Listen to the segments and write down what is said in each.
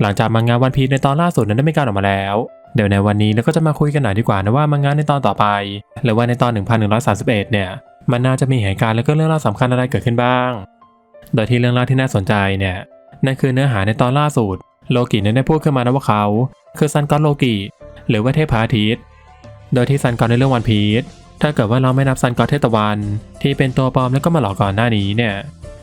หลังจากมังงะวันพีในตอนล่าสุดนั้นได้มีการออกมาแล้ว เดี๋ยวในวันนี้เราก็จะมาคุยกันหน่อยดีกว่านะว่ามังงะในตอนต่อไป หรือว่าในตอน 1131 เนี่ย มันน่าจะมีเหตุการณ์และก็เรื่องราวสำคัญอะไรเกิดขึ้นบ้าง โดยที่เรื่องราวที่น่าสนใจเนี่ยนั่นคือเนื้อหาในตอนล่าสุดโลกินั้นได้พูดขึ้นมานะว่าเขา คือซันกอตโลกิหรือว่าเทพพาทิตย์โดยที่ซันกอตในเรื่องวันพีชถ้าเกิดว่าเราไม่นับซันกอตเทตะวัน ที่เป็นตัวปลอมแล้วก็มาหลอกก่อนหน้านี้เนี่ย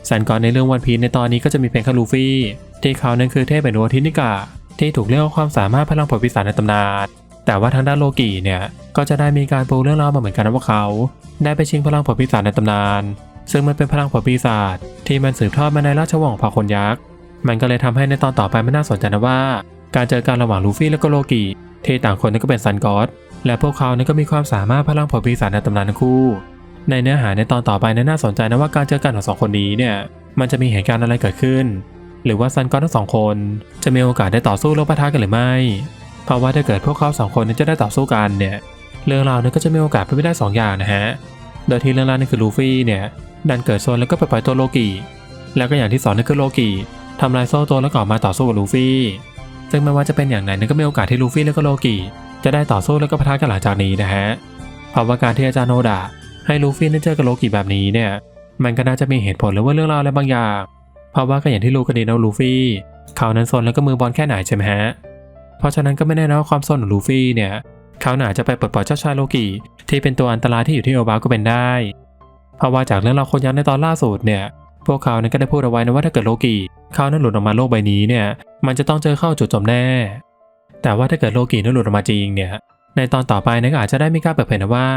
ซันกอตในเรื่องวันพีในตอนนี้ก็จะมีเพียงแค่ลูฟี่ ที่เขานั้นคือเทพเป็นดวงอาทิตย์นิกาที่ถูกเรียกว่าความสามารถพลังผลปีศาจในตำนาน แต่ว่าทางด้านโลกิเนี่ยก็จะได้มีการปูเรื่องราวมาเหมือนกันนะว่าเขา ได้ไปชิงพลังผลปีศาจในตำนาน ซึ่งมันเป็นพลังผลปีศาจที่มันสืบทอดมาในราชวงศ์ของเผ่าคนยักษ์มันก็เลยทำให้ในตอนต่อไปมันน่าสนใจนะว่า การเจอกันระหว่างลูฟี่และก็โลกิที่ต่างคนนั้นก็เป็นซันกอตและพวกเขานั้นก็มีความสามารถพลังผลปีศาจในตำนานทั้งคู่ ในเนื้อหาในตอนต่อไปนั้นน่าสนใจนะว่าการเจอกันของสองคนนี้เนี่ยมันจะมีเหตุการณ์อะไรเกิดขึ้น หรือว่าซันกอตทั้งสองคน จะมีโอกาสได้ต่อสู้รบปะทะกันหรือไม่ เพราะว่าถ้าเกิดพวกเขาสองคนนั้จะได้ต่อสู้กันเนี่ยเรื่องราวนั้นก็จะมีโอกาสเป็นไปได้สองอย่างนะฮะ โดยที่เรื่องแรกนั่นคือลูฟี่เนี่ยดันเกิดโซนแล้วก็ไปปล่อยตัวโลกิแล้วก็อย่างที่สองนั่นคือโลกิทำลายโซ่ตัวแล้วก็อมาต่อสู้กับลูฟี่ ซึ่งไม่ว่าจะเป็นอย่างไหนนั่นก็มีโอกาสที่ลูฟี่แล้วก็โลกิจะได้ต่อสู้แล้วก็ปะทะกันหลังจากนี้นะฮะ เพราะว่าการที่อาจารย์โนดะ ให้ลูฟี่ได้เจอกับโลกิแบบนี้เนี่ย มันก็น่าจะมีเหตุผลหรือว่าเรื่องราวอะไรบางอย่าง เพราะว่าก็อย่างที่รู้กันดีนะลูฟี่เขานั้นซนแล้วก็มือบอลแค่ไหนใช่ไหมฮะ เพราะฉะนั้นก็ไม่แน่นะว่าความซนของลูฟี่เนี่ย เขาหนาจะไปปลดปล่อยเจ้าชายโลกิที่เป็นตัวอันตรายที่อยู่ที่โอบาก็เป็นได้ เพราะว่าจากเรื่องราวคนยักษ์ในตอนล่าสุดเนี่ย พวกเขานั้นก็ได้พูดเอาไว้นะว่าถ้าเกิดโลกิเขานั้นหลุดออกมาโลกใบนี้เนี่ย มันจะต้องเจอเข้าจุดจบแน่ แต่ว่าถ้าเกิดโลกินั้นหลุดออกมาจริงเนี่ย ในตอนต่อไปนั้นอาจจะได้มีการเปิดเผยนะว่า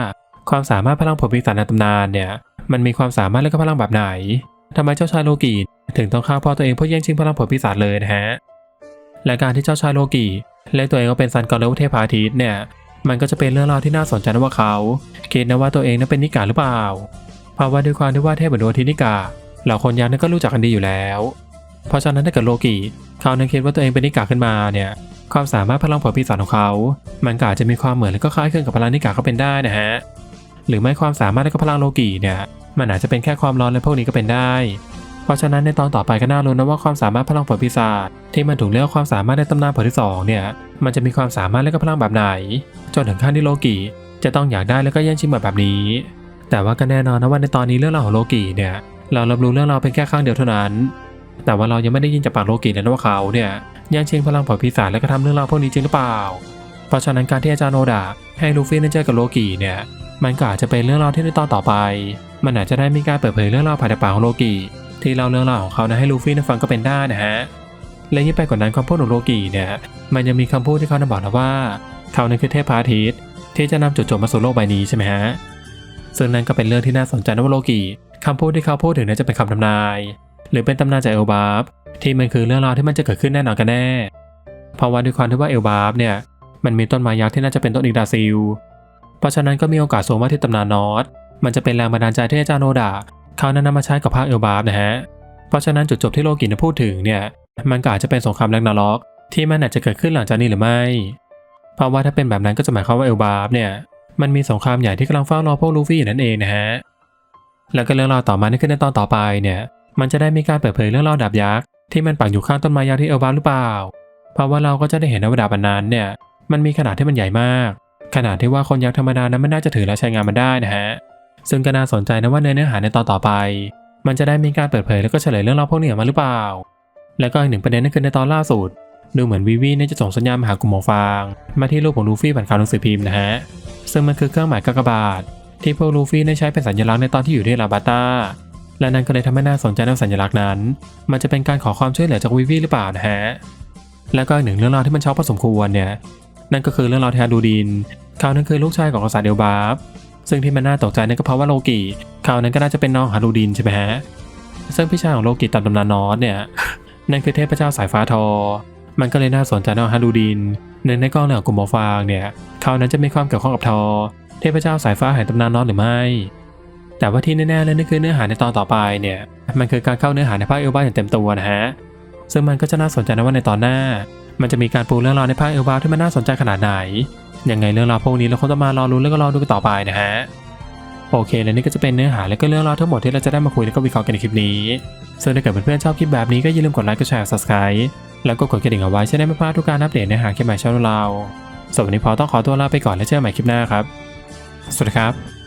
ความสามารถพลังผลปีศาจในตำนานเนี่ย มันมีความสามารถและก็พลังแบบไหนทำไมเจ้าชายโลกิถึงต้องฆ่าพ่อตัวเองเพื่อแย่งชิงพลังผลปีศาจเลยนะฮะและการที่เจ้าชายโลกิเรียกตัวเองว่าเป็นซันกอร์เลวเทพาทิตย์เนี่ย มันก็จะเป็นเรื่องราวที่น่าสนใจนะว่าเขาคิดนะว่าตัวเองนั้นเป็นนิกาหรือเปล่า เพราะว่าด้วยความที่ว่าเทพเป็นดวทินิกาเหล่าคนยักษ์นั้นก็รู้จักกันดีอยู่แล้ว เพราะฉะนั้นถ้าเกิดโลกิเขานั้นคิดว่าตัวเองเป็นนิกาขึ้นมาเนี่ย ความสามารถพลังผลปีศาจของเขา มันก็อาจจะมีความเหมือนและก็คล้ายคลึงกับพลังนิกาก็เป็นได้นะฮะ หรือไม่ความสามารถและก็พลังโลกิเนี่ยมันอาจจะเป็นแค่ความร้อนและพวกนี้ก็เป็นได้ เพราะฉะนั้นในตอนต่อไปก็น่ารู้นะว่าความสามารถพลังผลปีศาจที่มันถูกเรียกว่าความสามารถในตำนานผลที่สองเนี่ยมันจะมีความสามารถและก็พลังแบบไหน จนถึงขั้นที่โลกิจะต้องอยากได้แล้วก็แย่งชิงแบบแบบนี้ แต่ว่าก็แน่นอนนะว่าในตอนนี้เรื่องราวของโลกิเนี่ยเรารับรู้เรื่องราวเป็นแค่ข้างเดียวเท่านั้น แต่ว่าเรายังไม่ได้ยินจากปากโลกิเลยนะว่าเขาเนี่ยแย่งชิงพลังผลปีศาจและก็ทำเรื่องราวพวกนี้จริงหรือเปล่า เพราะฉะนั้นการที่อาจารย์โนดะให้ลูฟี่นั้นเจอกับโลกิเนี่ย มันก็อาจจะเป็นเรื่องราวที่ในตอนต่อไป มันอาจจะได้มีการเปิดเผยเรื่องราวภายในปากของโลกิที่เล่าเรื่องราวของเขานะให้ลูฟี่นั้นฟังก็เป็นได้นะฮะ และยิ่งไปกว่านั้นคำพูดของโลกิเนี่ย มันยังมีคำพูดที่เขานำบอกนะว่า เขานั้นคือเทพพระอาทิตย์ที่จะนำจุดจบมาสู่โลกใบนี้ใช่ไหมฮะ ซึ่งนั่นก็เป็นเรื่องที่น่าสนใจนะว่าโลกิคำพูดที่เขาพูดถึงนั้นจะเป็นคำทำนาย หรือเป็นตำนานจากเอลบาฟที่มันคือเรื่องราวที่มันจะเกิดขึ้นแน่นอนกันแน่ เพราะว่าด้วยความที่ว่าเอลบาฟเนี่ย มันมีต้นไม้ยักษ์ที่น่าจะเป็นต้นอีกดาซิล เพราะฉะนั้นก็มีโอกาสสูงว่าที่ตำนานนอตมันจะเป็นแรงบันดาลใจที่อาจารย์โนดะเขานั้นนำมาใช้กับภาคเอลบาฟนะฮะ เพราะฉะนั้นจุดจบที่โลกินพูดถึงเนี่ยมันก็อาจจะเป็นสงครามแรงนาล็อก ที่มันอาจจะเกิดขึ้นหลังจากนี้หรือไม่ เพราะว่าถ้าเป็นแบบนั้นก็จะหมายความว่าเอลบาฟเนี่ยมันมีสงครามใหญ่ที่กำลังเฝ้ารอพวกลูฟี่อยู่นั่นเองนะฮะ แล้วก็เรื่องราวต่อมานี่คือในตอนต่อไปเนี่ยมันจะได้มีการเปิดเผยเรื่องราวดาบยักษ์ที่มันปักอยู่ข้างต้นไม้ยักษ์ที่เอลบาฟหรือเปล่า เพราะว่าเราก็จะได้เห็นว่าดาบอันนั้นเนี่ยมันมีขนาดที่มันใหญ่มาก ขนาดที่ว่าคนยักษ์ธรรมดานั้นไม่น่าจะถือและใช้งานมันได้นะฮะ ซึ่งก็น่าสนใจนะว่าในเนื้อหาในตอนต่อไป มันจะได้มีการเปิดเผยแล้วก็เฉลยเรื่องราวพวกนี้ออกมาหรือเปล่า แล้วก็อีกหนึ่งประเด็นนั่นคือในตอนล่าสุด ดูเหมือนวีวีเนี่ยจะส่งสัญญาณมาหากลุ่มหมอฟาง มาที่รูปของลูฟี่ผ่านข่าวหนังสือพิมพ์นะฮะ ซึ่งมันคือเครื่องหมายกากบาท ที่พวกลูฟี่ได้ใช้เป็นสัญลักษณ์ในตอนที่อยู่ที่ลาบาต้าและนั่นก็เลยทำให้น่าสนใจในสัญลักษณ์นั้น มันจะเป็นการขอความช่วยเหลือจากวีวีหรือเปล่านะฮะ แล้วก็อีกหนึ่งเรื่องราวที่มันช็อกพอสมควรเนี่ย นั่นก็คือเรื่องราวที่ฮาดูดินเขานั้นคือลูกชายของกษัตริย์เดลบาฟซึ่งที่มันน่าตกใจนั่นก็เพราะว่าโลกิเขานั้นก็น่าจะเป็นน้องฮาดูดินใช่ไหมฮะซึ่งพี่ชายของโลกิตามตำนานนอสเนี่ยนั่นคือเทพเจ้าสายฟ้าทอ มันก็เลยน่าสนใจนะว่าฮาดูดินหนึ่งในกองเหนือกลุ่มหมอฟางเนี่ยเขานั้นจะมีความเกี่ยวข้องกับทอ เทพเจ้าสายฟ้าแห่งตำนานนอสหรือไม่แต่ว่าที่แน่ๆเลยนั่นคือเนื้อหาในตอนต่อไปเนี่ยมันคือการเข้าเนื้อหาในภาคเอลบาอย่างเต็มตัวนะฮะซึ่งมันก็จะน่าสนใจนะว่าในตอนหน้า มันจะมีการปูเรื่องราวในภาคเอลบาที่มันน่าสนใจขนาดไหน ยังไงเรื่องราวพวกนี้เราคงต้องมารอรุ้นแล้วก็รอดูกันต่อไปนะฮะ โอเค และนี่ก็จะเป็นเนื้อหาและก็เรื่องราวทั้งหมดที่เราจะได้มาคุยและก็วิเคราะห์กันในคลิปนี้ ซึ่งถ้าเกิดเพื่อนๆชอบคลิปแบบนี้ก็อย่าลืมกดไลค์ กดแชร์ subscribe แล้วก็กดกระดิ่งเอาไว้จะได้ไม่พลาดทุกการอัปเดตเนื้อหาคลิปใหม่ช่องเราสำหรับวันนี้พอต้องขอตัวลาไปก่อนแล้วเจอกันใหม่คลิปหน้าครับ สวัสดีครับ